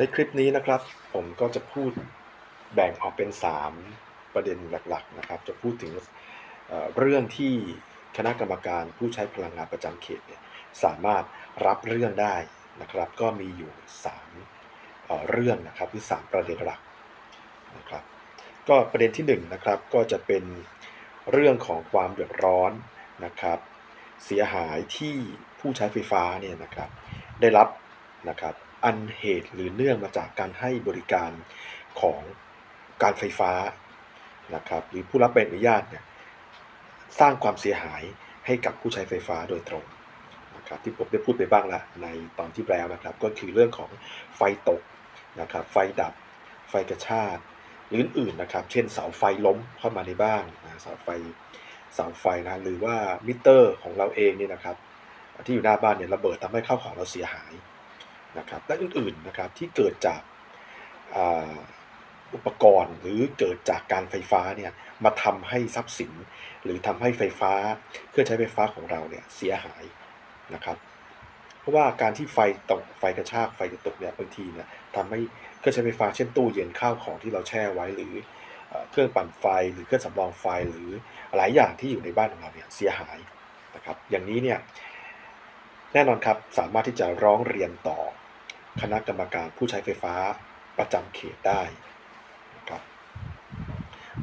ในคลิปนี้นะครับ ผมก็จะพูดแบ่งออกเป็น 3 ประเด็นหลักๆนะครับ จะพูดถึงเรื่องที่คณะกรรมการผู้ใช้พลังงานประจำเขตเนี่ยสามารถรับเรื่องได้นะครับ ก็มีอยู่3เเรื่องนะครับหรือ3ประเด็นหลักนะครับ ก็ประเด็นที่1นงนะครับก็จะเป็นเรื่องของความเดือดร้อนนะครับ เสียหายที่ผู้ใช้ไฟฟ้าเนี่ยนะครับ ได้รับนะครับ อันเหตุหรือเนื่องมาจากการให้บริการของการไฟฟ้านะครับหรือผู้รับใบอนุญาตเนี่ยสร้างความเสียหายให้กับผู้ใช้ไฟฟ้าโดยตรงนะครับที่ผมได้พูดไปบ้างล้วในตอนที่แล้วนะครับ ก็คือเรื่องของไฟตกนะครับไฟดับ ไฟกระชากหรืออื่นๆนะครับ เช่นเสาไฟล้มเข้ามาในบ้านเสาไฟเสาไฟนะหรือว่ามิเตอร์ของเราเองเนี่ยนะครับ ที่อยู่หน้าบ้านเนี่ยระเบิดทำให้ข้าวของเราเสียหาย นะครับและอื่นๆนะครับที่เกิดจากอุปกรณ์หรือเกิดจากการไฟฟ้าเนี่ยมาทำให้ทรัพย์สิน หรือทำให้ไฟฟ้าเครื่องใช้ไฟฟ้าของเราเนี่ยเสียหายนะครับ เพราะว่าการที่ไฟตกไฟกระชากไฟกระตุกเนี่ยบางทีเนี่ยทำให้เครื่องใช้ไฟฟ้าเช่นตู้เย็นข้าวของที่เราแช่ไว้หรือเอ่อเครื่องปั่นไฟหรือเครื่องสำรองไฟหรือหลายอย่างที่อยู่ในบ้านของเราเนี่ยเสียหายนะครับ อย่างนี้เนี่ยแน่นอนครับสามารถที่จะร้องเรียนต่อ คณะกรรมการผู้ใช้ไฟฟ้าประจำเขตได้นะครับ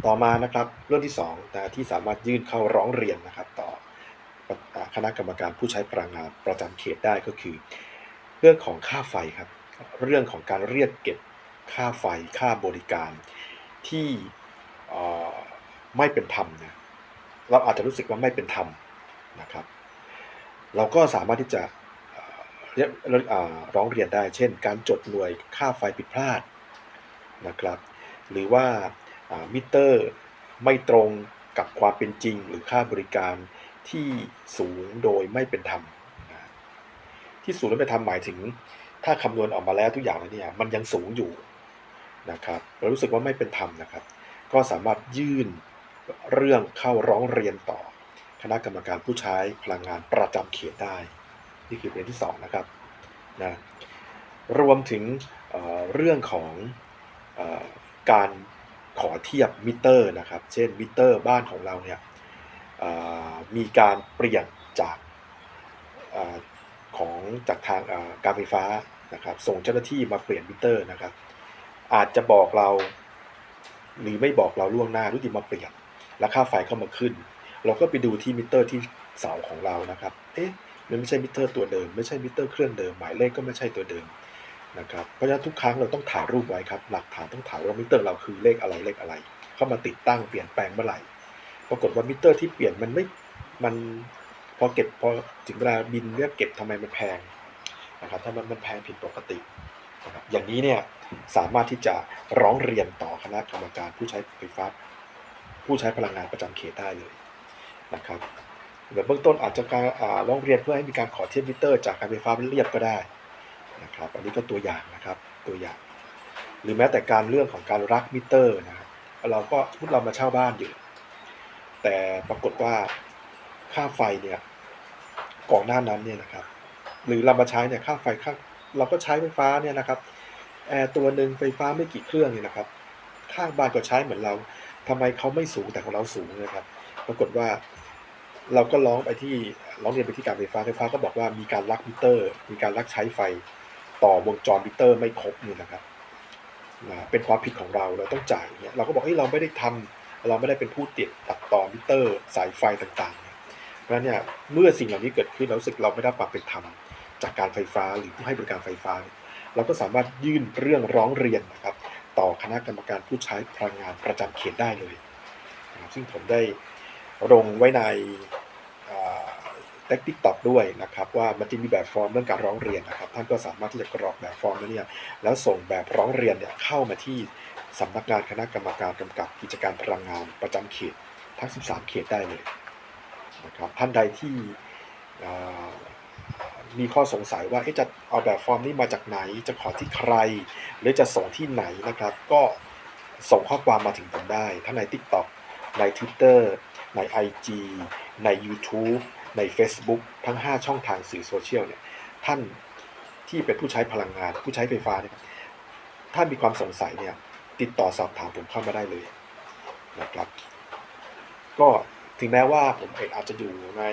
ต่อมานะครับเรื่องที่2นะที่สามารถยื่นเข้าร้องเรียนนะครับ ต่อคณะกรรมการผู้ใช้พลังงานประจำเขตได้ก็คือ เรื่องของค่าไฟครับ เรื่องของการเรียกเก็บค่าไฟค่าบริการที่ไม่เป็นธรรมนะเราอาจจะรู้สึกว่าไม่เป็นธรรมนะครับ เราก็สามารถที่จะ รียกเอ่อร้องเรียนได้ เช่น การจดหน่วยค่าไฟผิดพลาดนะครับ หรือว่ามิเตอร์ไม่ตรงกับความเป็นจริง หรือค่าบริการที่สูงโดยไม่เป็นธรรมที่สูงโดยไม่เป็นธรรมหมายถึง ถ้าคำนวณออกมาแล้วทุกอย่างแล้วเนี่ยมันยังสูงอยู่นะครับเรารู้สึกว่าไม่เป็นธรรมนะครับ ก็สามารถยื่นเรื่องเข้าร้องเรียนต่อ คณะกรรมการผู้ใช้พลังงานประจำเขตได้ นี่คือประเด็นที่สองนะครับนะรวมถึงเเรื่องของออการขอเทียบมิเตอร์นะครับ เช่นมิเตอร์บ้านของเราเนี่ยมีการเปลี่ยนจากอของจากทางการไฟฟ้านะครับส่งเจ้าหน้าที่มาเปลี่ยนมิเตอร์นะครับ อาจจะบอกเรา หรือไม่บอกเราล่วงหน้ารู้ดีมาเปลี่ยน แล้วค่าไฟเข้ามาขึ้น เราก็ไปดูที่มิเตอร์ที่เสาของเรานะครับ เอ๊ะ มันไม่ใช่มิเตอร์ตัวเดิม ไม่ใช่มิเตอร์เครื่องเดิม หมายเลขก็ไม่ใช่ตัวเดิมนะครับเพราะฉะนั้นทุกครั้งเราต้องถ่ายรูปไว้ครับ หลักฐานต้องถ่ายว่ามิเตอร์เราคือเลขอะไรเลขอะไร เข้ามาติดตั้งเปลี่ยนแปลงเมื่อไหร่ ปรากฏว่ามิเตอร์ที่เปลี่ยนมันไม่ มันพอเก็บพอถึงเวลาบินเรียกเก็บทำไมมันแพงนะครับถ้ามันมันแพงผิดปกตินะครับอย่างนี้เนี่ยสามารถที่จะร้องเรียนต่อคณะกรรมการผู้ใช้ไฟฟ้า ผู้ใช้พลังงานประจำเขตได้เลยนะครับ เบื้องต้นอาจจะการร้องเรียนเพื่อให้มีการขอเทียบมิเตอร์จากการไฟฟ้าเรียบก็ได้นะครับอันนี้ก็ตัวอย่างนะครับตัวอย่าง หรือแม้แต่การเรื่องของการรักมิเตอร์นะครับเราก็สมมติเรามาเช่าบ้านอยู่ แต่ปรากฏว่าค่าไฟเนี่ยก่อนหน้านั้นเนี่ยนะครับหรือเรามาใช้เนี่ยค่าไฟค่าเราก็ใช้ไฟฟ้าเนี่ยนะครับแอร์ตัวหนึ่งไฟฟ้าไม่กี่เครื่องเนี่ยนะครับ ข้างบ้านก็ใช้เหมือนเราทำไมเขาไม่สูงแต่ของเราสูงนะครับ ปรากฏว่า เราก็ร้องไปที่ร้องเรียนไปที่การไฟฟ้าไฟฟ้าก็บอกว่ามีการลักมิเตอร์ มีการลักใช้ไฟต่อวงจรมิเตอร์ไม่ครบนี่นะครับนะเป็นความผิดของเราเราต้องจ่ายเนี่ยเราก็บอกเฮ้ยเราไม่ได้ทำเราไม่ได้เป็นผู้ติดตัดต่อมิเตอร์ สายไฟต่างๆ เพราะฉะนั้นเนี่ยเมื่อสิ่งเหล่านี้เกิดขึ้นเราสึกเราไม่ได้ความเป็นธรรมจากการไฟฟ้าหรือผู้ให้บริการไฟฟ้า เราก็สามารถยื่นเรื่องร้องเรียนนะครับต่อคณะกรรมการผู้ใช้พลังงานประจำเขตได้เลย ซึ่งผมได้ลงไว้ใน เต็กติกต็อกด้วยนะครับว่ามันจะมีแบบฟอร์มเรื่องการร้องเรียนนะครับท่านก็สามารถที่จะกรอกแบบฟอร์มแล้วเนี่ยแล้วส่งแบบร้องเรียนเนี่ยเข้ามาที่สำนักงานคณะกรรมการกำกับกิจการพลังงานประจำเขตทั้ง 13 เขตได้เลยนะครับท่านใดที่มีข้อสงสัยว่าจะเอาแบบฟอร์มนี้มาจากไหน จะขอที่ใคร หรือจะส่งที่ไหนนะครับ ก็ส่งข้อความมาถึงผมได้ ทั้งใน TikTok ใน Twitter ใน IG ใน YouTube ใน Facebook ทั้ง 5 ช่องทางสื่อโซเชียลเนี่ยท่านที่เป็นผู้ใช้พลังงาน ผู้ใช้ไฟฟ้าเนี่ยถ้ามีความสงสัยเนี่ยติดต่อสอบถามผมเข้ามาได้เลยนะครับ ก็ถึงแม้ว่าผมเองอาจจะอยู่ใน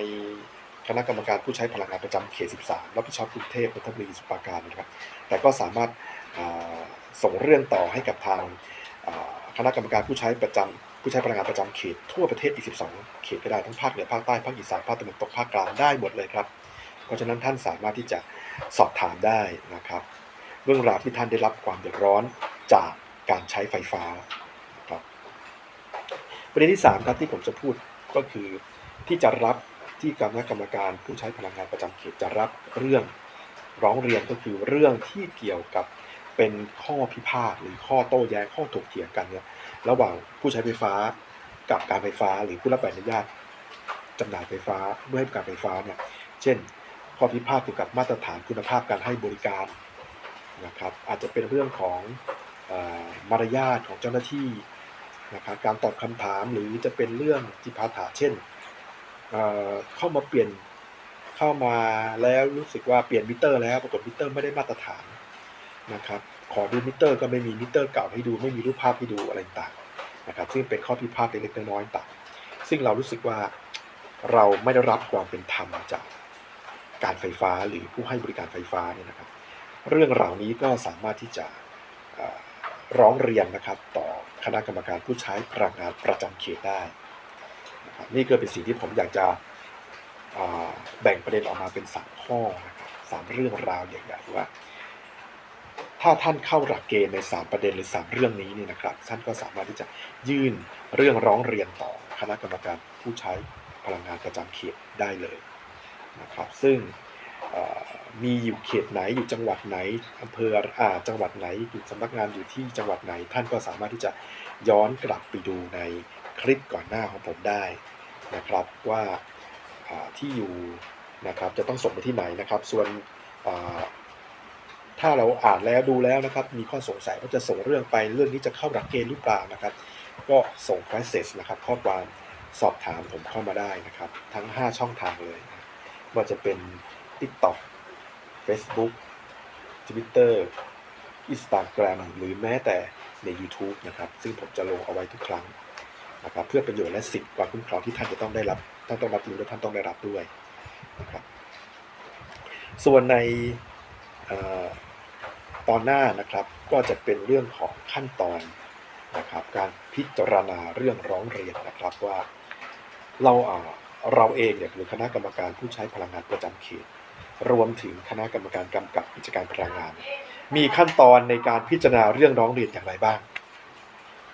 คณะกรรมการผู้ใช้พลังงานประจำเขต 13 รับผิดชอบกรุงเทพนนทบุรีสมุทรปราการนะครับ แต่ก็สามารถาส่งเรื่องต่อให้กับทางา คณะกรรมการผู้ใช้ประจำผู้ใช้พลังงานประจำเขตทั่วประเทศอีก 12 เขตก็ได้ทั้งภาคเหนือภาคใต้ภาคอีสานภาคตะวันตกภาคกลางได้หมดเลยครับ เพราะฉะนั้นท่านสามารถที่จะสอบถามได้นะครับเรื่องราวที่ท่านได้รับความเดือดร้อนจากการใช้ไฟฟ้าครับประเด็นที่3ครับที่ผมจะพูดก็คือที่จะรับที่คณะกรรมการผู้ใช้พลังงานประจำเขตจะรับเรื่องร้องเรียนก็คือเรื่องที่เกี่ยวกับ เป็นข้อพิพาทหรือข้อโต้แย้งข้อถกเถียงกันเนี่ยระหว่างผู้ใช้ไฟฟ้ากับการไฟฟ้า หรือผู้รับใบอนุญาตจำหน่ายไฟฟ้าเมื่อให้การไฟฟ้าเนี่ยเช่น ข้อพิพาทเกี่ยวกับมาตรฐานคุณภาพการให้บริการนะครับอาจจะเป็นเรื่องของอมารยาทของเจ้าหน้าที่นะครับการตอบคำถามหรือจะเป็นเรื่องจิปาถะเช่นเเข้ามาเปลี่ยนเข้ามาแล้วรู้สึกว่าเปลี่ยนมิเตอร์ แล้วปรากฏมิเตอร์ไม่ได้มาตรฐาน นะครับ ขอดูมิเตอร์ก็ไม่มีมิเตอร์เก่าให้ดูไม่มีรูปภาพให้ดูอะไรต่างนะครับ ซึ่งเป็นข้อพิพาทเล็กๆน้อยๆต่างซึ่งเรารู้สึกว่าเราไม่ได้รับความเป็นธรรมจากการไฟฟ้าหรือผู้ให้บริการไฟฟ้าเนี่ยนะครับ เรื่องเหล่านี้ก็สามารถที่จะร้องเรียนนะครับ ต่อคณะกรรมการผู้ใช้พลังงานประจำเขตได้นะครับนี่ก็เป็นสิ่งที่ผมอยากจะแบ่งประเด็นออกมาเป็นสามข้อนะครับสามเรื่องราวใหญ่ๆว่า ถ้าท่านเข้าหลักเกณฑ์ใน 3 ประเด็นหรือ 3 เรื่องนี้นี่นะครับ ท่านก็สามารถที่จะยื่นเรื่องร้องเรียนต่อคณะกรรมการผู้ใช้พลังงานประจำเขตได้เลยนะครับ ซึ่งมีอยู่เขตไหนอยู่จังหวัดไหนอำเภออ่าจังหวัดไหนอยู่สำนักงานอยู่ที่จังหวัดไหน ท่านก็สามารถที่จะย้อนกลับไปดูในคลิปก่อนหน้าของผมได้นะครับว่าที่อยู่นะครับจะต้องส่งไปที่ไหนนะครับ ส่วน ถ้าเราอ่านแล้วดูแล้วนะครับ มีข้อสงสัยว่าจะส่งเรื่องไปเรื่องนี้จะเข้าหลักเกณฑ์หรือเปล่านะครับ ก็ส่ง message นะครับ ข้อความสอบถามผมเข้ามาได้นะครับ ทั้ง 5 ช่องทางเลยไม่ว่าจะเป็น TikTok Facebook Twitter Instagram หรือแม้แต่ใน YouTube นะครับ ซึ่งผมจะลงเอาไว้ทุกครั้งนะครับเพื่อประโยชน์และสิทธิ์ความคุ้มครองที่ท่านจะต้องได้รับท่านต้องรับรู้และท่านต้องได้รับด้วยนะครับส่วนใน ตอนหน้านะครับก็จะเป็นเรื่องของขั้นตอนนะครับการพิจารณาเรื่องร้องเรียนนะครับว่าเราเราเองเนี่ยหรือคณะกรรมการผู้ใช้พลังงานประจำเขต รวมถึงคณะกรรมการกำกับกิจการพลังงาน มีขั้นตอนในการพิจารณาเรื่องร้องเรียนอย่างไรบ้าง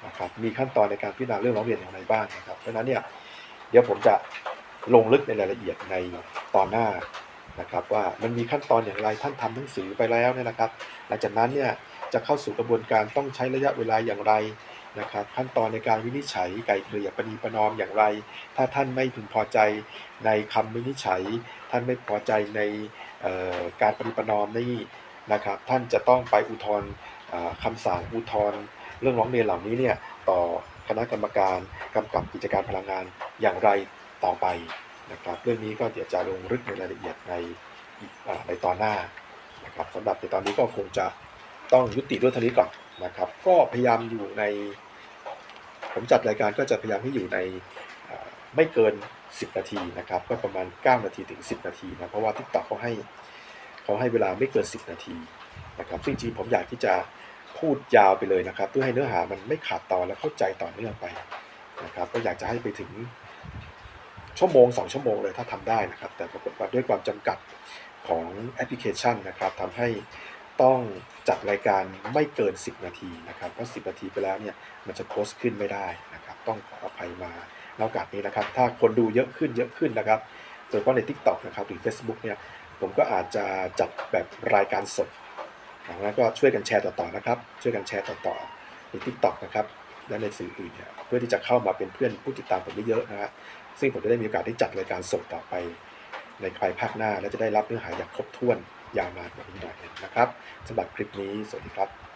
นะครับมีขั้นตอนในการพิจารณาเรื่องร้องเรียนอย่างไรบ้างนะครับเพราะฉะนั้นเนี่ยเดี๋ยวผมจะลงลึกในรายละเอียดในตอนหน้า นะครับว่ามันมีขั้นตอนอย่างไรท่านทำหนังสือไปแล้วเนี่ยนะครับ หลังจากนั้นเนี่ยจะเข้าสู่กระบวนการต้องใช้ระยะเวลาอย่างไรนะครับ ขั้นตอนในการวินิจฉัยไกลเกลี่ยประนีประนอมอย่างไร ถ้าท่านไม่พึงพอใจในคำวินิจฉัย ท่านไม่พอใจในการประนีประนอมนี่นะครับ ท่านจะต้องไปอุทธรณ์คำสั่งอุทธรณ์เรื่องร้องเรียนเหล่านี้เนี่ยต่อคณะกรรมการกำกับกิจการพลังงานอย่างไรต่อไป นะครับเรื่องนี้ก็เดี๋ยวจะลงลึกในรายละเอียดในในตอนหน้านะครับสำหรับในตอนนี้ก็คงจะต้องยุติด้วยเท่านี้ก่อนนะครับ ก็พยายามอยู่ใน ผมจัดรายการก็จะพยายามให้อยู่ในไม่เกิน 10 นาทีนะครับ ก็ประมาณ 9 นาทีถึง 10 นาทีนะเพราะว่าทิกตอกเขาให้เขาให้เวลาไม่เกิน 10 นาทีนะครับซึ่งจริงๆผมอยากที่จะพูดยาวไปเลยนะครับ เพื่อให้เนื้อหามันไม่ขาดตอนและเข้าใจต่อเนื่องไปนะครับ ก็อยากจะให้ไปถึง ชั่วโมง 2 ชั่วโมงเลยถ้าทำได้นะครับ แต่ปรากฏว่าด้วยความจำกัดของแอปพลิเคชันนะครับทำให้ต้องจัดรายการไม่เกิน 10 นาทีนะครับเพราะ 10 นาทีไปแล้วเนี่ยมันจะโพสต์ขึ้นไม่ได้นะครับ ต้องขออภัยมาในโอกาสนี้นะครับ ถ้าคนดูเยอะขึ้นเยอะขึ้นนะครับโดยเฉพาะใน TikTok นะครับหรือ Facebook เนี่ยผมก็อาจจะจัดแบบรายการสดดังนั้นก็ช่วยกันแชร์ต่อๆนะครับ ช่วยกันแชร์ต่อๆใน TikTok นะครับและในสื่ออื่นเนี่ยเพื่อที่จะเข้ามาเป็นเพื่อนผู้ติดตามผมเยอะๆนะฮะ ซึ่งผมจะได้มีโอกาสที่จัดรายการสดต่อไปในภายภาคหน้า และจะได้รับเนื้อหาอย่างครบถ้วนยาวนานกว่านี้หน่อยนะครับสำหรับคลิปนี้สวัสดีครับ